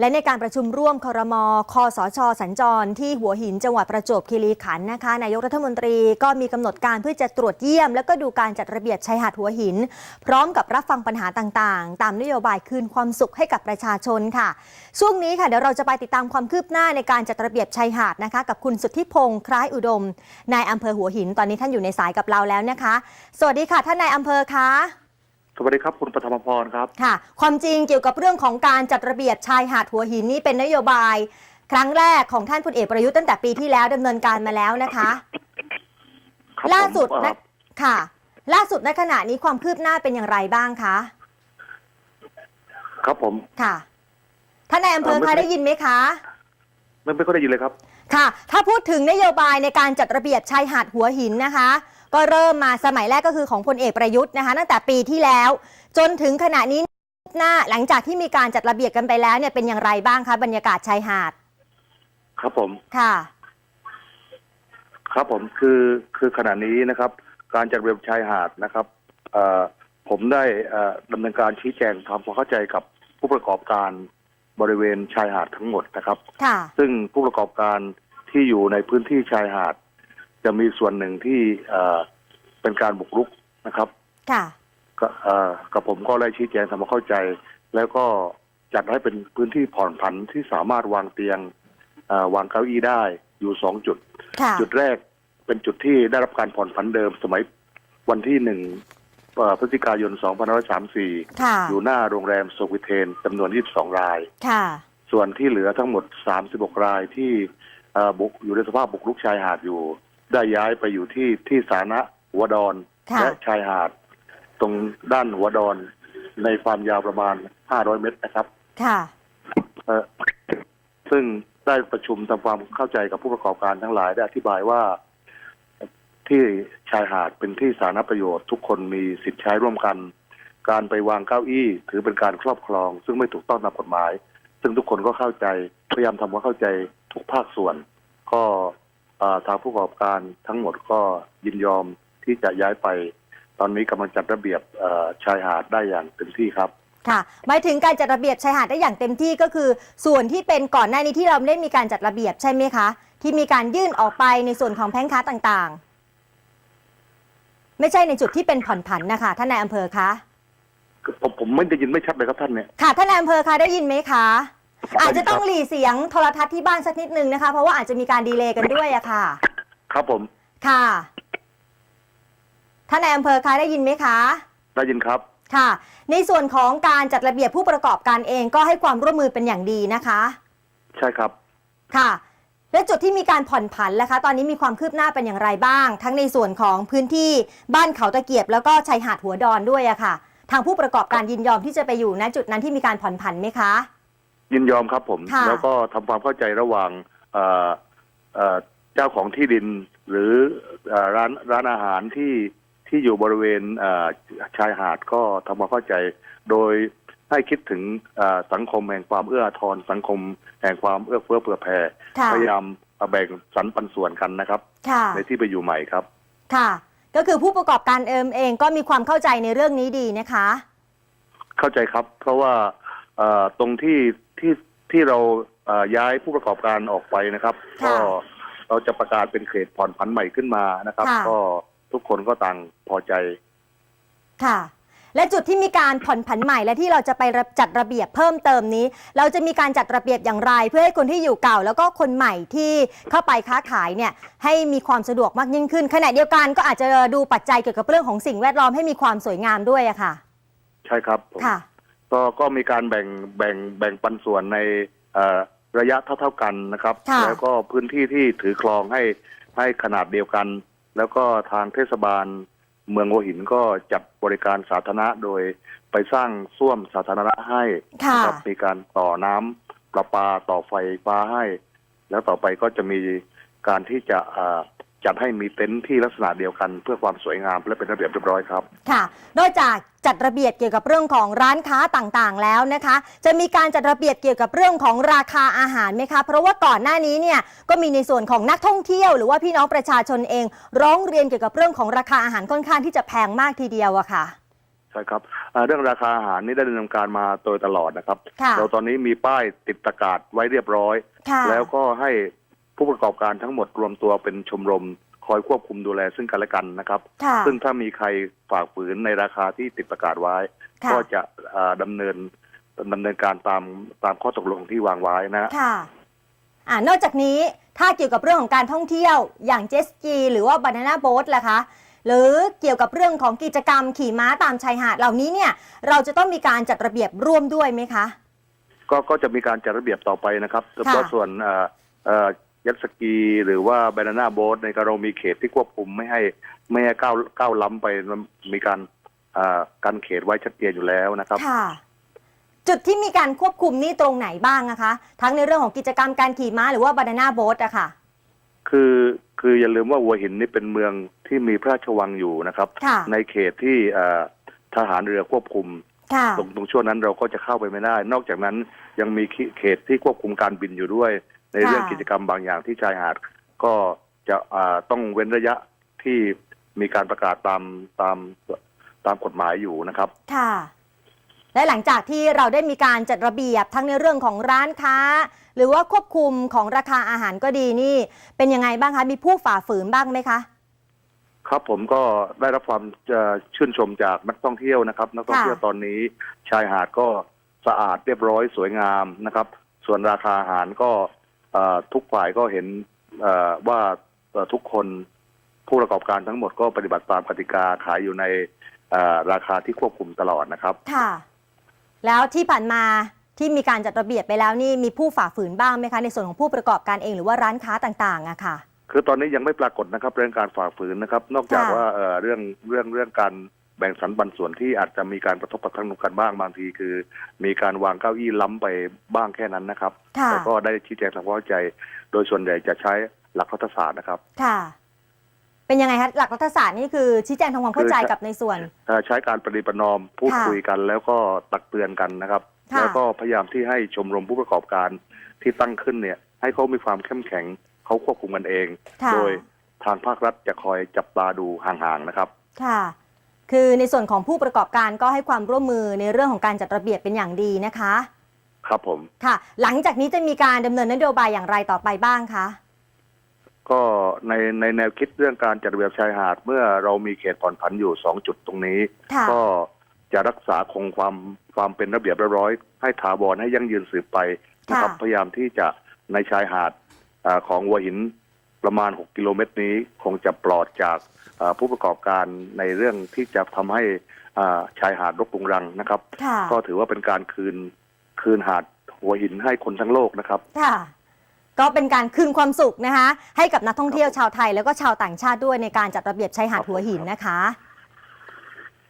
และในการประชุมร่วมครม คสช สัญจร ที่หัวหินจังหวัดประจวบคีรีขันธ์นะคะ นายกรัฐมนตรีก็มีกำหนดการเพื่อจะตรวจเยี่ยม แล้วก็ดูการจัดระเบียบชายหาดหัวหิน พร้อมกับรับฟังปัญหาต่างๆ ตามนโยบายคืนความสุขให้กับประชาชนค่ะ ช่วงนี้ค่ะเดี๋ยวเราจะไปติดตามความคืบหน้าในการจัดระเบียบชายหาดนะคะ กับคุณสุทธิพงศ์คล้ายอุดมนายอำเภอหัวหิน ตอนนี้ท่านอยู่ในสายกับเราแล้วนะคะ สวัสดีค่ะ ท่านนายอำเภอคะ สวัสดีครับ คุณปฐมพรครับ ค่ะ ความจริงเกี่ยวกับเรื่องของการจัดระเบียบชายหาดหัวหินนี่เป็นนโยบาย ครั้งแรกของท่านพลเอกประยุทธ์ตั้งแต่ปีที่แล้วดำเนินการมาแล้วนะคะ ครับล่าสุดผมนะเอ่อค่ะ ล่าสุดในขณะนี้ความคืบหน้าเป็นอย่างไรบ้างคะ ครับผม ค่ะ ท่านนายอำเภอเอ่อไม่คะไม่ ได้ยินไหมคะ ไม่ไม่ค่อยได้ยินเลยครับ ค่ะ ถ้าพูดถึงนโยบายในการจัดระเบียบชายหาดหัวหินนะคะ ก็เริ่มมาสมัยแรกก็คือของพลเอกประยุทธ์นะคะ ตั้งแต่ปีที่แล้ว จนถึงขณะนี้หน้าหลังจากที่มีการจัดระเบียบกันไปแล้วเนี่ยเป็นอย่างไรบ้างคะบรรยากาศชายหาด ครับผม ค่ะ ครับผมคือคือขณะนี้นะครับ การจัดระเบียบชายหาดนะครับเอ่อผมได้เอ่อดำเนินการชี้แจงทำความเข้าใจกับผู้ประกอบการบริเวณชายหาดทั้งหมดนะครับ ค่ะ ซึ่งผู้ประกอบการที่อยู่ในพื้นที่ชายหาด จะมีส่วนหนึ่งที่เอ่อเป็นการบุกรุกนะครับค่ะก็เอ่อกับผมก็ได้ชี้แจงทำความเข้าใจ แล้วก็จัดให้เป็นพื้นที่ผ่อนผันที่สามารถวางเตียงเอ่อวางเก้าอี้ได้อยู่สองจุดค่ะจุดแรกเป็นจุดที่ได้รับการผ่อนผันเดิมสมัยวันที่หนึ่งเอ่อพฤศจิกายน 2534ค่ะอยู่หน้าโรงแรมโซวิเทนจำนวน 22 รายค่ะส่วนที่เหลือทั้งหมด 36 รายที่เอ่อบุกอยู่ในสภาพบุกรุกชายหาดอยู่ ได้ย้ายไปอยู่ที่ที่สาธารณะหัวดอนค่ะ และชายหาด ตรงด้านหัวดอนในความยาวประมาณ 500 เมตรนะครับค่ะ เอ่อซึ่งได้ประชุมทำความเข้าใจกับผู้ประกอบการทั้งหลายได้อธิบายว่า ที่ชายหาดเป็นที่สาธารณประโยชน์ ทุกคนมีสิทธิ์ใช้ร่วมกัน การไปวางเก้าอี้ถือเป็นการครอบครอง ซึ่งไม่ถูกต้องตามกฎหมาย ซึ่งทุกคนก็เข้าใจพยายามทำความเข้าใจทุกภาคส่วน ก็เอ่อ ทางผู้ประกอบการทั้งหมดก็ยินยอมที่จะย้ายไป ตอนนี้กำลังจัดระเบียบเอ่อชายหาดได้อย่างเต็มที่ครับค่ะหมายถึงการจัดระเบียบชายหาดได้อย่างเต็มที่ก็คือ ส่วนที่เป็นก่อนหน้านี้ที่เราไม่ได้มีการจัดระเบียบใช่ไหมคะ ที่มีการยื่นออกไปในส่วนของแผงค้าต่างๆ ไม่ใช่ในจุดที่เป็นผ่อนผันนะคะท่านนายอำเภอคะผมผมไม่ได้ยินไม่ชัดเลยครับท่านเนี่ยค่ะท่านนายอำเภอคะได้ยินไหมคะ อาจจะต้องหลีเสียงโทรทัศน์ที่บ้านสักนิดนึงนะคะ เพราะว่าอาจจะมีการดีเลย์กันด้วยอะค่ะ ครับผมค่ะท่านนายอำเภอคะได้ยินไหมคะ ได้ยินครับ ค่ะ ในส่วนของการจัดระเบียบผู้ประกอบการเองก็ให้ความร่วมมือเป็นอย่างดีนะคะ ใช่ครับ ค่ะ และจุดที่มีการผ่อนผันล่ะคะ ตอนนี้มีความคืบหน้าเป็นอย่างไรบ้าง ทั้งในส่วนของพื้นที่บ้านเขาตะเกียบ แล้วก็ชายหาดหัวดอนด้วยอะค่ะ ทางผู้ประกอบการยินยอมที่จะไปอยู่ณจุดนั้นที่มีการผ่อนผันไหมคะ ยินยอมครับผม ค่ะ แล้วก็ทำความเข้าใจระหว่างเอ่อเอ่อเจ้าของที่ดิน หรือเอ่อร้านร้านอาหารที่ที่อยู่บริเวณเอ่อชายหาดก็ทำความเข้าใจ โดยให้คิดถึงเอ่อสังคมแห่งความเอื้ออาทรสังคมแห่งความเอื้อเฟื้อเผื่อแผ่ค่ะ พยายามแบ่งสรรปันส่วนกันนะครับ ค่ะ ในที่ไปอยู่ใหม่ครับ ค่ะ ก็คือผู้ประกอบการเอิมเองก็มีความเข้าใจในเรื่องนี้ดีนะคะ เข้าใจครับ เพราะว่าเอ่อ ตรงที่ที่ที่เราเอ่อย้ายผู้ประกอบการออกไปนะครับค่ะก็เราจะประกาศเป็นเขตผ่อนผันใหม่ขึ้นมานะครับค่ะก็ทุกคนก็ต่างพอใจ ค่ะ และจุดที่มีการผ่อนผันใหม่และที่เราจะไปจัดระเบียบเพิ่มเติมนี้ เราจะมีการจัดระเบียบอย่างไร เพื่อให้คนที่อยู่เก่า แล้วก็คนใหม่ที่เข้าไปค้าขายเนี่ย ให้มีความสะดวกมากยิ่งขึ้นขณะเดียวกันก็อาจจะดูปัจจัยเกี่ยวกับเรื่องของสิ่งแวดล้อมให้มีความสวยงามด้วยอะค่ะ ใช่ครับผมค่ะ ก็ก็มีการแบ่งแบ่งแบ่งปันส่วนในเอ่อระยะเท่าๆกันนะครับ ค่ะ แล้วก็พื้นที่ที่ถือครองให้ให้ขนาดเดียวกัน แล้วก็ทางเทศบาลเมืองหัวหินก็จัดบริการสาธารณะโดยไปสร้างส้วมสาธารณะให้ ค่ะ นะครับมีการต่อน้ำประปาต่อไฟฟ้าให้ แล้วต่อไปก็จะมีการที่จะเอ่อ จัดให้มีเต็นท์ที่ลักษณะเดียวกัน เพื่อความสวยงามและเป็นระเบียบเรียบร้อยครับ ค่ะ นอกจากจัดระเบียบเกี่ยวกับเรื่องของร้านค้าต่างๆ แล้วนะคะ จะมีการจัดระเบียบเกี่ยวกับเรื่องของราคาอาหารไหมคะ เพราะว่าก่อนหน้านี้เนี่ยก็มีในส่วนของนักท่องเที่ยว หรือว่าพี่น้องประชาชนเอง ร้องเรียนเกี่ยวกับเรื่องของราคาอาหารค่อนข้างที่จะแพงมากทีเดียวอะค่ะใช่ครับอ่าเรื่องราคาอาหารนี่ได้ดำเนินการมาโดยตลอดนะครับค่ะเราตอนนี้มีป้ายติดประกาศไว้เรียบร้อยค่ะแล้วก็ให้ ผู้ประกอบการทั้งหมดรวมตัวเป็นชมรม คอยควบคุมดูแลซึ่งกันและกันนะครับ ค่ะ ซึ่งถ้ามีใครฝ่าฝืนในราคาที่ติดประกาศไว้ ค่ะ ก็จะอ่าดำเนินดำเนินการตามตามข้อตกลงที่วางไว้นะค่ะอ่านอกจากนี้ถ้าเกี่ยวกับเรื่องของการท่องเที่ยวอย่างเจสกีหรือว่าบานาน่าโบ๊ทล่ะคะ หรือเกี่ยวกับเรื่องของกิจกรรมขี่ม้าตามชายหาดเหล่านี้เนี่ย เราจะต้องมีการจัดระเบียบร่วมด้วยไหมคะ ก็ก็จะมีการจัดระเบียบต่อไปนะครับเฉพาะค่ะส่วนเอ่อเอ่อ ยัตสกีหรือว่าบานาน่าโบ๊ทในการเรามีเขตที่ควบคุมไม่ให้ไม่ให้ก้าวก้าวล้ำไปมีการเอ่อกันเขตไว้ชัดเจนอยู่แล้วนะครับค่ะจุดที่มีการควบคุมนี่ตรงไหนบ้างนะคะ ทั้งในเรื่องของกิจกรรมการขี่ม้าหรือว่าบานาน่าโบ๊ทอะค่ะ คือคืออย่าลืมว่าหัวหินนี่เป็นเมืองที่มีพระราชวังอยู่นะครับค่ะในเขตที่เอ่อทหารเรือควบคุมค่ะตรงตรงช่วงนั้นเราก็จะเข้าไปไม่ได้ นอกจากนั้นยังมีเขตที่ควบคุมการบินอยู่ด้วย ในเรื่องค่ะกิจกรรมบางอย่างที่ชายหาดก็จะอ่าต้องเว้นระยะที่มีการประกาศตามตามตามกฎหมายอยู่นะครับ ค่ะ และหลังจากที่เราได้มีการจัดระเบียบทั้งในเรื่องของร้านค้า หรือว่าควบคุมของราคาอาหารก็ดีนี่ เป็นยังไงบ้างคะ มีผู้ฝ่าฝืนบ้างไหมคะ ครับผมก็ได้รับความเอ่อชื่นชมจากนักท่องเที่ยวนะครับ นักท่องเที่ยวตอนนี้ชายหาดก็สะอาดเรียบร้อยสวยงามนะครับ ส่วนราคาอาหารก็เอ่อ ทุกฝ่ายก็เห็นเอ่อว่าเอ่อทุกคนผู้ประกอบการทั้งหมดก็ปฏิบัติตามกติกาขายอยู่ในเอ่อราคาที่ควบคุมตลอดนะครับ ค่ะ แล้วที่ผ่านมาที่มีการจัดระเบียบไปแล้วนี่มีผู้ฝ่าฝืนบ้างไหมคะในส่วนของผู้ประกอบการเองหรือว่าร้านค้าต่างๆอะค่ะ คือตอนนี้ยังไม่ปรากฏนะครับเรื่องการฝ่าฝืนนะครับ นอกจากค่ะว่าเอ่อเรื่องเรื่องเรื่องการ แบ่งสรรปันส่วนที่อาจจะมีการกระทบกระทั่งกันบ้างบางทีคือ มีการวางเก้าอี้ล้ำไปบ้างแค่นั้นนะครับค่ะแต่ก็ได้ชี้แจงทำความเข้าใจ โดยส่วนใหญ่จะใช้หลักรัฐศาสตร์นะครับ ค่ะ เป็นยังไงคะหลักรัฐศาสตร์นี่คือชี้แจงทำความเข้าใจคือกับในส่วนเอ่อใช้การปฏิประนอมพูดค่ะคุยกัน แล้วก็ตักเตือนกันนะครับค่ะแล้วก็พยายามที่ให้ชมรมผู้ประกอบการที่ตั้งขึ้นเนี่ย ให้เขามีความเข้มแข็งเขาควบคุมกันเองค่ะโดยทางภาครัฐจะคอยจับตาดูห่างๆนะครับ ค่ะ คือในส่วนของผู้ประกอบการก็ให้ความร่วมมือในเรื่องของการจัดระเบียบเป็นอย่างดีนะคะ ครับผม ค่ะ หลังจากนี้จะมีการดำเนินนโยบายอย่างไรต่อไปบ้างคะ ก็ในในแนวคิดเรื่องการจัดระเบียบชายหาด เมื่อเรามีเขตผ่อนผันอยู่สองจุดตรงนี้ ค่ะ ก็จะรักษาคงความความเป็นระเบียบเรียบร้อย ให้ถาวรให้ยั่งยืนสืบไปนะครับค่ะ พยายามที่จะในชายหาดอาของหัวหินประมาณ 6 กิโลเมตรนี้ คงจะปลอดจากอ่า ผู้ประกอบการในเรื่องที่จะทำให้อ่าชายหาดรกรุงรังนะครับค่ะก็ถือว่าเป็นการคืนคืนหาดหัวหินให้คนทั้งโลกนะครับค่ะก็เป็นการคืนความสุขนะคะ ให้กับนักท่องเที่ยวชาวไทยแล้วก็ชาวต่างชาติด้วยในการจัดระเบียบชายหาดหัวหินนะคะ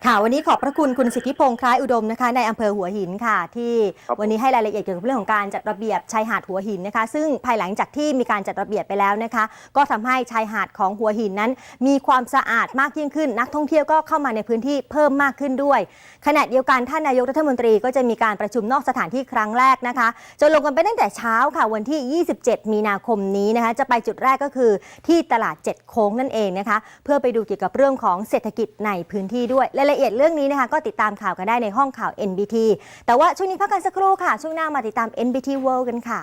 ค่ะวันนี้ขอบพระคุณคุณสิทธิพงษ์คล้ายอุดมนะคะในอำเภอหัวหินค่ะ ที่ครับผม วันนี้ให้รายละเอียดเกี่ยวกับเรื่องของการจัดระเบียบชายหาดหัวหินนะคะ ซึ่งภายหลังจากที่มีการจัดระเบียบไปแล้วนะคะ ก็ทำให้ชายหาดของหัวหินนั้น มีความสะอาดมากยิ่งขึ้น นักท่องเที่ยวก็เข้ามาในพื้นที่เพิ่มมากขึ้นด้วย ขณะเดียวกันท่านนายกรัฐมนตรีก็จะมีการประชุมนอกสถานที่ครั้งแรกนะคะ จะลงกันไปตั้งแต่เช้าค่ะวันที่ 27 มีนาคมนี้นะคะ จะไปจุดแรกก็คือที่ตลาด7โค้งนั่นเองนะคะ เพื่อไปดูเกี่ยวกับเรื่องของเศรษฐกิจในพื้นที่ด้วยรายละเอียดเรื่องนี้นะคะก็ติดตามข่าวกันได้ในห้องข่าว NBT แต่ว่าช่วงนี้พักกันสักครู่ค่ะ ช่วงหน้ามาติดตาม NBT World กันค่ะ